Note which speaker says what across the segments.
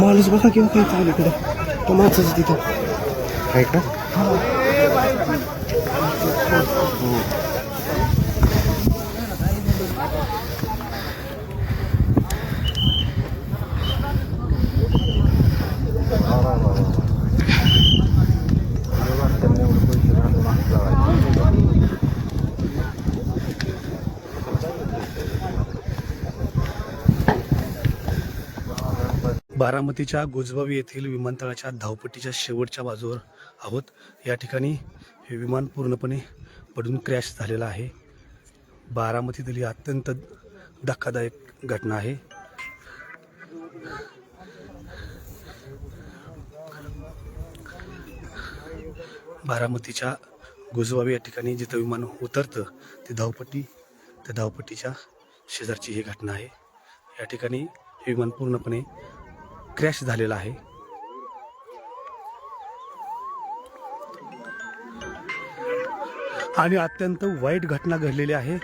Speaker 1: माणूस बघा किंवा काही चालू इकडे? तो माणसाचं तिथं. आहे का?
Speaker 2: बारामतीच्या गोजबावी येथील विमानतळाच्या धावपट्टीच्या शेवटच्या बाजूवर आहोत. या ठिकाणी हे विमान पूर्णपणे पडून क्रॅश झालेलं आहे. बारामतीतील ही अत्यंत धक्कादायक घटना आहे. बारामतीच्या गोजबावी या ठिकाणी जिथं विमान उतरतं ते धावपट्टी त्या धावपट्टीच्या शेजारची ही घटना आहे. या ठिकाणी हे विमान पूर्णपणे क्रॅश झालेला आहे. आणि अत्यंत वाईट घटना घडलेली आहे.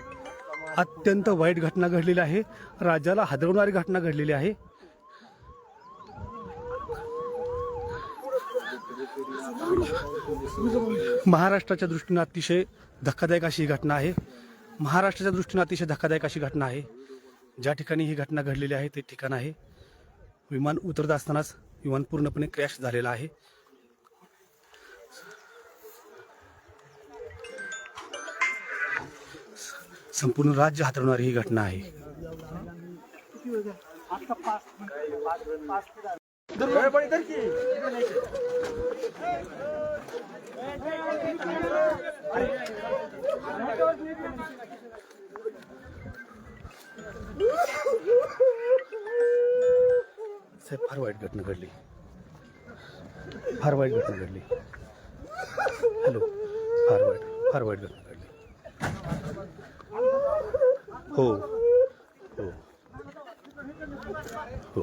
Speaker 2: अत्यंत वाईट घटना घडलेली आहे. राज्याला हादरवणारी घटना घडलेली आहे. महाराष्ट्राच्या दृष्टीनं अतिशय धक्कादायक अशी ही घटना आहे. महाराष्ट्राच्या दृष्टीनं अतिशय धक्कादायक अशी घटना आहे. ज्या ठिकाणी ही घटना घडलेली आहे ते ठिकाण आहे. विमान उतरत असतानाच विमान पूर्णपणे क्रॅश झालेलं आहे. संपूर्ण राज्य हातरवणारी ही घटना आहे. साहेब फार वाईट घटना घडली. फार वाईट घटना घडली. हॅलो फार वाईट फार वाईट घटना घडली. हो हो हो.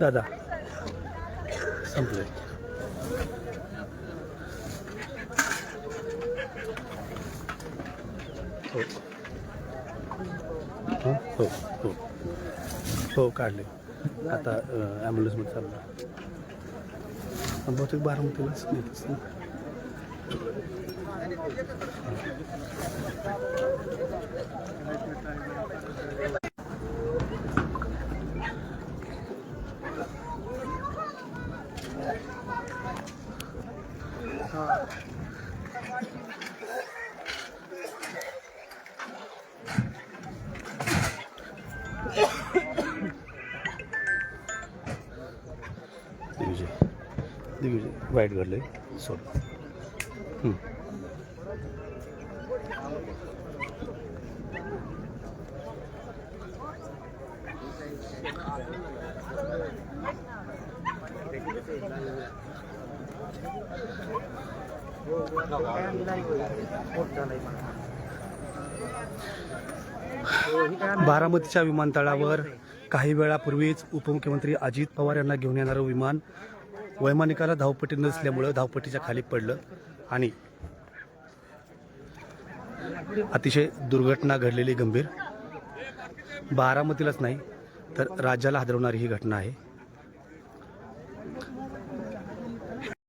Speaker 2: दादा. संपले. हो. हं? हो हो. हो काढले. आता ॲम्ब्युलन्समध्ये चालला. बहुतेक बारामतीलाच नेत असतील दिग्विजय. दिग्विजय वाईट घडलंय. सोड. बारामतीच्या विमानतळावर काही वेळापूर्वीच उपमुख्यमंत्री अजित पवार यांना घेऊन येणारं विमान वैमानिकाला धावपट्टी नसल्यामुळं धावपट्टीच्या खाली पडलं. आणि अतिशय दुर्घटना घडलेली गंभीर. बारामतीलाच नाही तर राज्याला हादरवणारी ही घटना आहे.